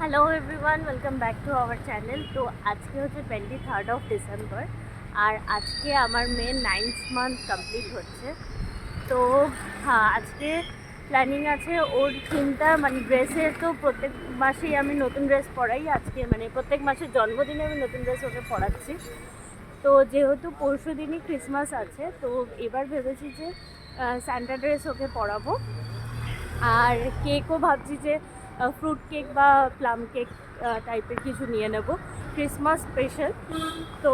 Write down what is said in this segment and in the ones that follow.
Hello everyone welcome back to our channel তো আজকে হচ্ছে টোয়েন্টি থার্ড অফ ডিসেম্বর আর আজকে আমার মেয়ের নাইন্থ মান্থ কমপ্লিট হচ্ছে। তো হ্যাঁ আজকে প্ল্যানিং আছে ওর থিমটা মানে ড্রেসের তো প্রত্যেক মাসেই আমি নতুন ড্রেস পরাই। আজকে মানে প্রত্যেক মাসের জন্মদিনে আমি নতুন ড্রেস ওকে পরাচ্ছি। তো যেহেতু পরশু দিনই ক্রিসমাস আছে, তো এবার ভেবেছি যে স্যান্টা ড্রেস ওকে পরাবো। আর কেকও ভাবছি যে ফ্রুট কেক বা প্লাম কেক টাইপের কিছু নিয়ে নেব। ক্রিসমাস স্পেশাল তো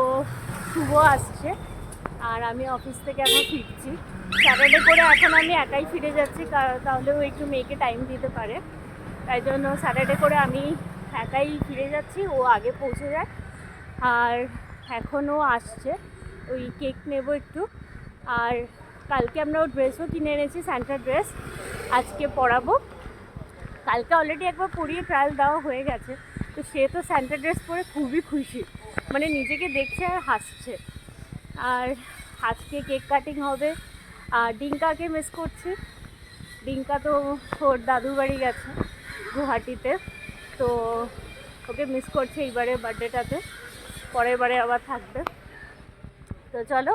শুভ আসছে। আর আমি অফিস থেকে এখন ফিরছি। স্যাটারডে করে এখন আমি একাই ফিরে যাচ্ছি কারণ তাহলে ও একটু মেয়েকে টাইম দিতে পারে। তাই জন্য স্যাটারডে করে আমি একাই ফিরে যাচ্ছি, ও আগে পৌঁছে যায়। আর এখনও আসছে, ওই কেক নেব একটু। আর কালকে আমরা ও ড্রেসও কিনে এনেছি স্যান্টার ড্রেস আজকে পরাবো। কালকে অলরেডি একবার পরিয়ে ট্রায়াল দেওয়া হয়ে গেছে। তো সে তো স্যান্টা ড্রেস পরে খুবই খুশি। মানে নিজেকে দেখছে আর হাসছে। আর আজকে কেক কাটিং হবে। আর ডিঙ্কাকে মিস করছি। ডিঙ্কা তো ওর দাদুর বাড়ি গেছে গুয়াহাটিতে। তো ওকে মিস করছে এইবারে বার্থডেটাতে পরের বারে আবার থাকবে। তো চলো,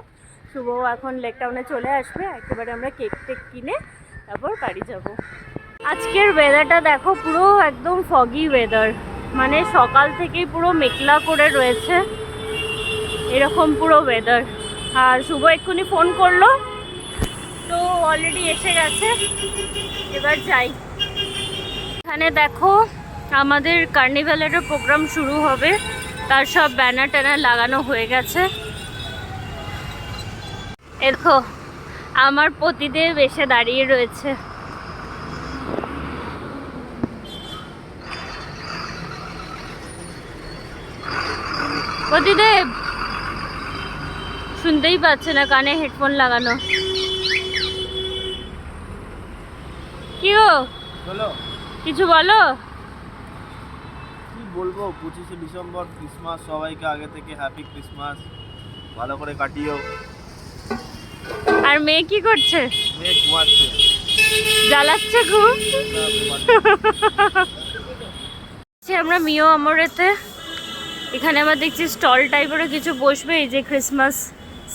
শুভ এখন লেকটাউনে চলে আসবে। একেবারে আমরা কেক টেক কিনে তারপর বাড়ি যাব। আজকের ওয়েদারটা দেখো পুরো একদম ফগি ওয়েদার মানে সকাল থেকেই পুরো মেঘলা করে রয়েছে। এরকম পুরো ওয়েদার আর শুভ এক্ষুনি ফোন করল। তো অলরেডি এসে গেছে। এবার যাই। এখানে দেখো আমাদের কার্নিভ্যালেরও প্রোগ্রাম শুরু হবে। তার সব ব্যানার ট্যানার লাগানো হয়ে গেছে। দেখো, আমার পতিদেব এসে দাঁড়িয়ে রয়েছে। পতিদেব শুনতেই পাচ্ছে না কানে হেডফোন লাগানো। কি গো? কিছু বলো? কি বলব পঁচিশে ডিসেম্বর ক্রিসমাস সবাইকে আগে থেকে হ্যাপি ক্রিসমাস। ভালো করে কাটিও। আর মেয়ে কি করছে? মেয়ে ঘুমাচ্ছে। জ্বালাচ্ছে খুব। আমরা মিও আমরেতে এখানে আবার দেখছি স্টল টাইপেরও কিছু বসবে, এই যে ক্রিসমাস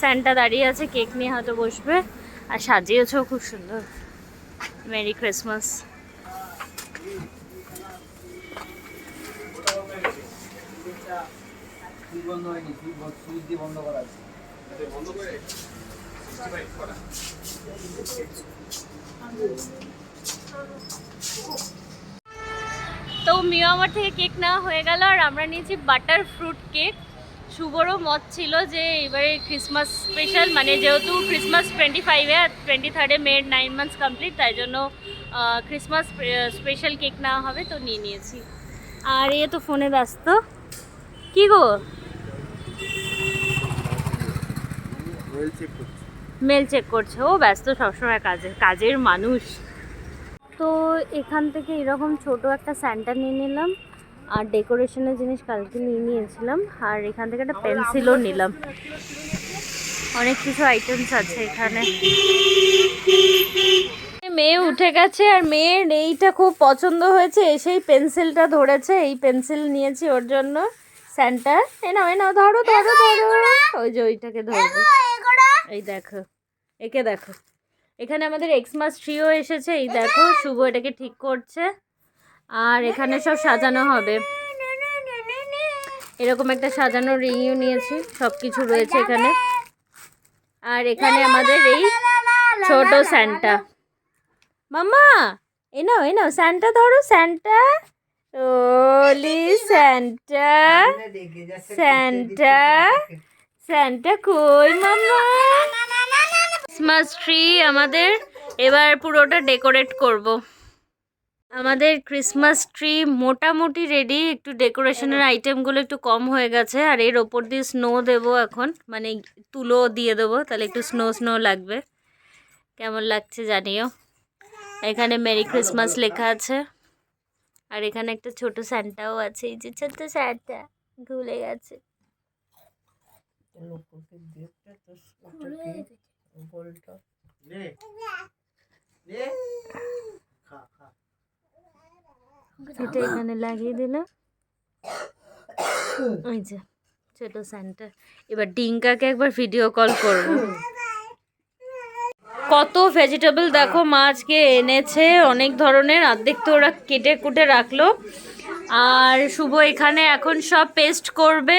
স্যান্টা দাঁড়িয়ে আছে, কেক নিয়ে হয়তো বসবে, আর সাজিয়েছেও খুব সুন্দর। মেরি ক্রিসমাস তো মিও আমার থেকে কেক নেওয়া হয়ে গেল আর আমরা নিয়েছি বাটার ফ্রুট কেক। শুভরও মত ছিল যে এবারে ক্রিসমাস স্পেশাল মানে যেহেতু ক্রিসমাস টোয়েন্টি ফাইভে আর টোয়েন্টি থার্ডে মেড নাইন মান্থস কমপ্লিট তাই জন্য ক্রিসমাস স্পেশাল কেক নেওয়া হবে তো নিয়ে নিয়েছি। আর এ তো ফোনে ব্যস্ত। কি গো? মেল চেক করছে ও ব্যস্ত সবসময় কাজে কাজের মানুষ। তো এখান থেকে এরকম ছোট একটা স্যান্টা নিয়ে নিলাম, আর ডেকোরেশনের জিনিস কালকে নিয়ে নিয়েছিলাম, আর এখান থেকে একটা পেন্সিলও নিলাম। অনেক কিছু আইটেমস আছে এখানে। মেয়ে উঠে গেছে, আর মেয়ের এইটা খুব পছন্দ হয়েছে, এসেই পেন্সিলটা ধরেছে, এই পেন্সিল নিয়েছি ওর জন্য। স্যান্টা এ নাও এ নাও, ধরো ধরো ধরো। ওই যে ওইটাকে ধরবে। এই দেখো, একে দেখো। এখানে আমাদের এক্সমাস ট্রিও এসেছে। এই দেখো, শুভ এটাকে ঠিক করছে। আর এখানে সব সাজানো হবে। এরকম একটা সাজানো রিংও নিয়েছি সব কিছু রয়েছে এখানে। আর এখানে আমাদের এই ছোট স্যান্টা মাম্মা, এ নাও এ নাও স্যান্টা ধরো স্যান্টা ওলি স্যান্টা স্যান্টা স্যান্টা কই মাম্মা? ক্রিসমাস ট্রি আমাদের এবার পুরোটা ডেকোরেট করব। আমাদের ক্রিসমাস ট্রি মোটামুটি রেডি একটু ডেকোরেশনের আইটেমগুলো একটু কম হয়ে গেছে আর এর ওপর দিয়ে স্নো দেবো এখন। মানে তুলো দিয়ে দেবো তাহলে একটু স্নো স্নো লাগবে। কেমন লাগছে জানিও। এখানে মেরি ক্রিসমাস লেখা আছে। আর এখানে একটা ছোট স্যান্টাও আছে। এই যে ছোট্ট স্যান্টা ভুলে গেছে। নে। নে। খা এখানে লাগিয়ে দিলাম ওই যে ছোট স্যান্টা। এবার ডিঙ্কাকে একবার ভিডিও কল করব। কত ভেজিটেবল দেখো মা আজকে এনেছে অনেক ধরনের। অর্ধেক তো ওরা কেটে কুটে রাখল। আর শুভ এখানে এখন সব পেস্ট করবে।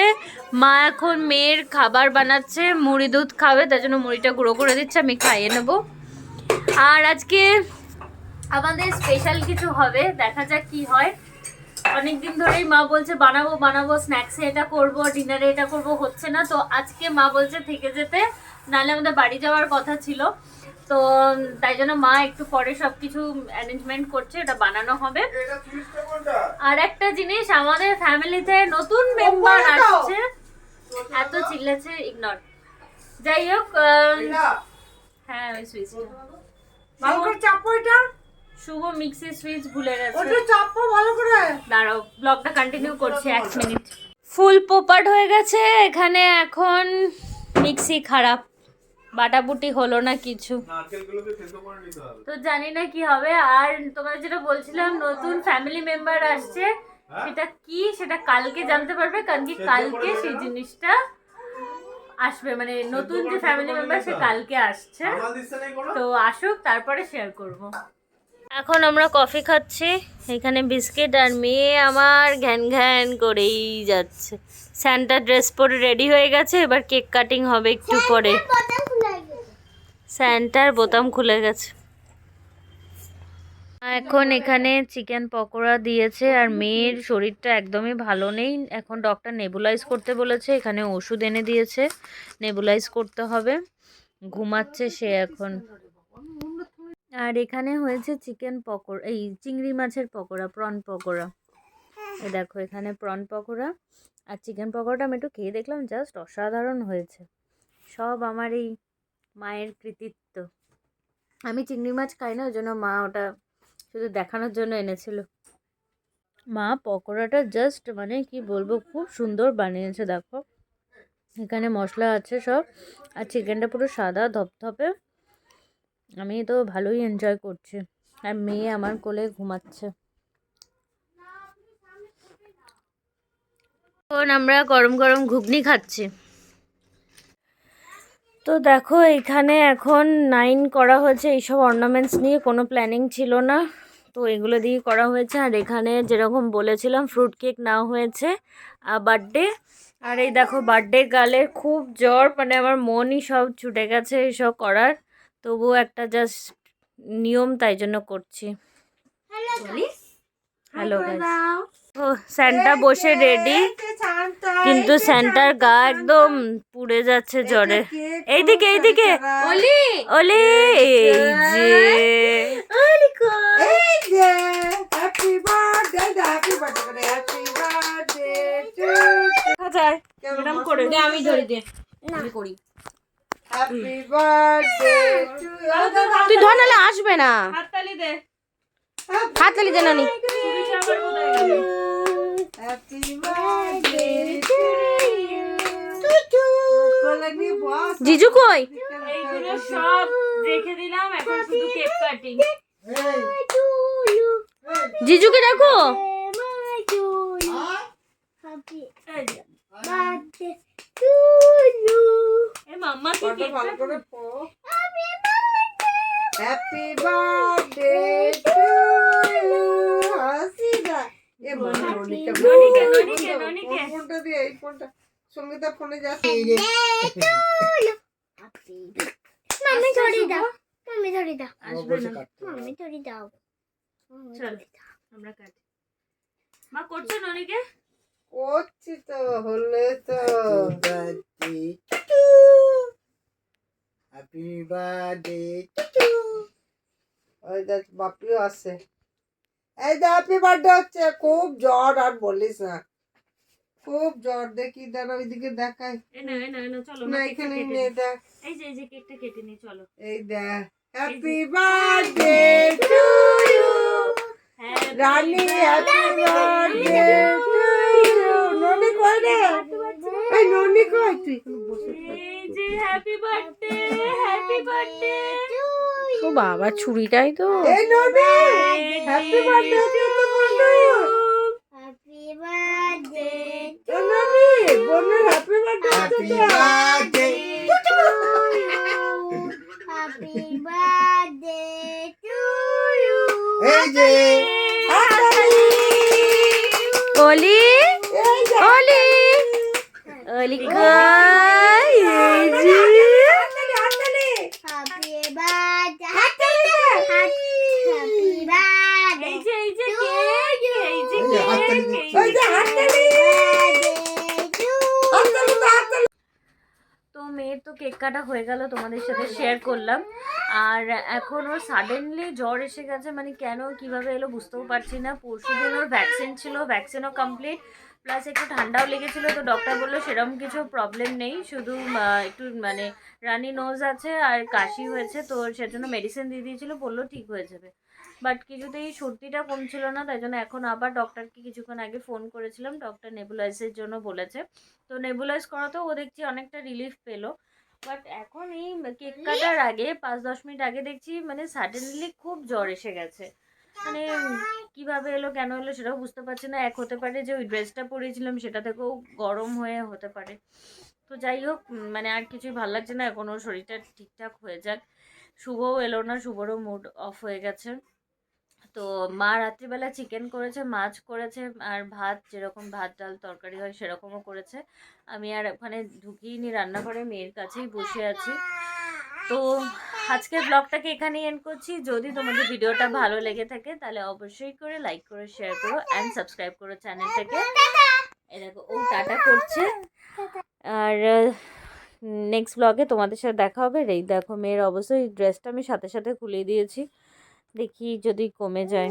মা এখন মেয়ের খাবার বানাচ্ছে, মুড়ি দুধ খাবে, তার জন্য মুড়িটা গুঁড়ো করে দিচ্ছে, আমি খাইয়ে নেব। আর আজকে আমাদের স্পেশাল কিছু হবে, দেখা যাক কি হয়। অনেকদিন ধরেই মা বলছে, বানাবো বানাবো স্ন্যাক্সে এটা করব ডিনারে এটা করব, হচ্ছে না। তো আজকে মা বলছে, থেকে যেতে নাহলে আমাদের বাড়ি যাওয়ার কথা ছিল। তো তাই জন্য মা একটু পরে সব কিছু অ্যারেঞ্জমেন্ট করছে এটা বানানো হবে। আর একটা জিনিস আমাদের ফ্যামিলিতে নতুন মেম্বার আসছে। এত চিল্লেছে ইগনোর যাই হোক হ্যাঁ ওই সুইচটা চাপো এটা। শুভ মিক্সি সুইচ ভুলে গেছে। ওটা চাপো ভালো করে। দাঁড়াও ব্লগটা কন্টিনিউ করছি এক মিনিট ফুল পোপাট হয়ে গেছে এখানে এখন মিক্সি খারাপ। বাটাবুটি হলো না কিছু। নারকেলগুলোকে থেতো করে নিতে হবে। তো জানি না কি হবে আর তোমাদের যেটা বলছিলাম নতুন ফ্যামিলি মেম্বার আসছে সেটা কি সেটা কালকে জানতে পারবে কারণ কি কালকে সেই জিনিসটা আসবে মানে নতুন যে ফ্যামিলি মেম্বার সে কালকে আসছে। তো আসুক তারপরে শেয়ার করব। এখন আমরা কফি খাচ্ছি এখানে বিস্কিট আর মেয়ে আমার ঘ্যান ঘ্যান করেই যাচ্ছে। স্যান্টা ড্রেস পরে রেডি হয়ে গেছে এবার কেক কাটিং হবে একটু পরে। স্যান্টার বোতাম খুলে গেছে। এখন এখানে চিকেন পকোড়া দিয়েছে আর মেয়ের শরীরটা একদমই ভালো নেই। এখন ডক্টর নেবুলাইজ করতে বলেছে, এখানে ওষুধ এনে দিয়েছে, নেবুলাইজ করতে হবে। ঘুমাচ্ছে সে এখন। আর এখানে হয়েছে চিকেন পকোড়া, এই চিংড়ি মাছের পকোড়া, প্রন পকোড়া। এই দেখো, এখানে প্রন পকোড়া। আর চিকেন পকোড়াটা আমি একটু খেয়ে দেখলাম, জাস্ট অসাধারণ হয়েছে। সব আমার এই মায়ের কৃতিত্ব। আমি চিংড়ি মাছ খাই না ওই জন্য মা ওটা শুধু দেখানোর জন্য এনেছিল। মা পকোড়াটা জাস্ট মানে কি বলব খুব সুন্দর বানিয়েছে দেখো। এখানে মশলা আছে সব আর চিকেনটা পুরো সাদা ধপধপে। আমি তো ভালোই এনজয় করছি আর মেয়ে আমার কোলে ঘুমাচ্ছে। এখন আমরা গরম গরম ঘুগনি খাচ্ছি। তো দেখো এখানে এখন নাইন করা হয়েছে। এইসব অর্নামেন্টস নিয়ে কোনো প্ল্যানিং ছিল না। তো এগুলো দিয়ে করা হয়েছে। আর এখানে যেরকম বলেছিলাম ফ্রুট কেক নেওয়া হয়েছে। আর বার্থডে আর এই দেখো বার্থডে গালের খুব জ্বর মানে আমার মনই সব ছুটে গেছে এইসব করার। তবুও একটা জাস্ট নিয়ম তাই জন্য করছি। হ্যালো ও স্যান্টা বসে রেডি কিন্তু স্যান্টার গা একদম পুড়ে যাচ্ছে জ্বরে। এইদিকে এইদিকে। ওলি ওলে এই যে। এই যে happy birthday happy birthday happy birthday যায়। এরকম করে। আমি ধরে দে। আমি করি। হ্যাপি বার্থডে টু তুই ধর নাহলে আসবে না। হাততালি দে। হাততালি দে নানি। জিজু কই? এইগুলো সব রেখে দিলাম এখন শুধু কেক কাটিং জিজুকে দেখো হ্যাপি বার্থডে টু ইউ ফোনটা দিয়ে এই ফোনটা সঙ্গীতা ফোনে যাচ্ছে মাম্মি ধরে দাও মাম্মি ধরে দাও। আসবে না। মাম্মি ধরে দাও চল আমরা কাটি। মা করছ তো হলে তো হ্যাপি বার্থডে ওই দেখ বাপিও আছে। এই যে হ্যাপি বার্থডে হচ্ছে খুব জ্বর আর বলিস না। খুব জ্বর দেখি দাঁড়া ওইদিকে দেখাই। না এ না এ না চলো না মা কেকটা এখানে কেটে নে নিই। দেখ। এই যে এই যে কেকটা কেটে নি চলো। এই দেখ happy birthday to you Rani happy birthday to you Noni কই রে? এই ননি কই? তুই। এই যে হ্যাপি বার্থডে হ্যাপি বার্থডে ও বাবা ছুরিটাই তো। অলি অলি। অলি গাই তো কেক কাটা হয়ে গেল, তোমাদের সাথে শেয়ার করলাম। আর এখন ওর সাডেনলি জ্বর এসে গেছে মানে কেন, কীভাবে এলো বুঝতেও পারছি না। পরশু দিন ওর ভ্যাকসিন ছিল ভ্যাকসিনও কমপ্লিট প্লাস একটু ঠান্ডাও লেগেছিলো, তো ডক্টর বলল সেরকম কিছু প্রবলেম নেই। শুধু একটু মানে রানি নোজ আছে আর কাশি হয়েছে, তো সেজন্য মেডিসিন দিয়ে দিয়েছিল, বলল ঠিক হয়ে যাবে। বাট কিছুতেই সর্দিটা কমছিল না, তাই জন্য এখন আবার ডক্টরকে কিছুক্ষণ আগে ফোন করেছিলাম। ডক্টর নেবুলাইজের জন্য বলেছে। তো নেবুলাইজ করাতেও ও দেখছি অনেকটা রিলিফ পেল। বাট এখন এই কেক কাটার আগে পাঁচ দশ মিনিট আগে দেখছি মানে সাডেনলি খুব জ্বর এসে গেছে। মানে কীভাবে এলো কেন এলো সেটাও বুঝতে পারছি না। এক হতে পারে যে ওই ড্রেসটা পরেছিলাম সেটা থেকেও গরম হয়ে হতে পারে। তো যাই হোক মানে আর কিছুই ভালো লাগছে না। এখন ওর শরীরটা ঠিকঠাক হয়ে যাক। শুভও এলো না শুভরও মুড অফ হয়ে গেছে। তো মা রাত্রিবেলা চিকেন করেছে, মাছ করেছে আর ভাত, যেরকম ভাত, ডাল, তরকারি হয় সেরকমও করেছে। আমি আর ওখানে ঢুকিয়ে রান্নাঘরে, মেয়ের কাছেই বসে আছি। তো আজকের ব্লগটাকে এখানেই এন্ড করছি। যদি তোমাদের ভিডিওটা ভালো লেগে থাকে তাহলে অবশ্যই করে লাইক করে শেয়ার করো অ্যান্ড সাবস্ক্রাইব করো চ্যানেলটাকে এই দেখো, ও টাটা করছে। আর নেক্সট ব্লগে তোমাদের সাথে দেখা হবে। এই দেখো, মেয়ের অবশ্যই ড্রেসটা আমি সাথে সাথে খুলে দিয়েছি। দেখি যদি কমে যায়।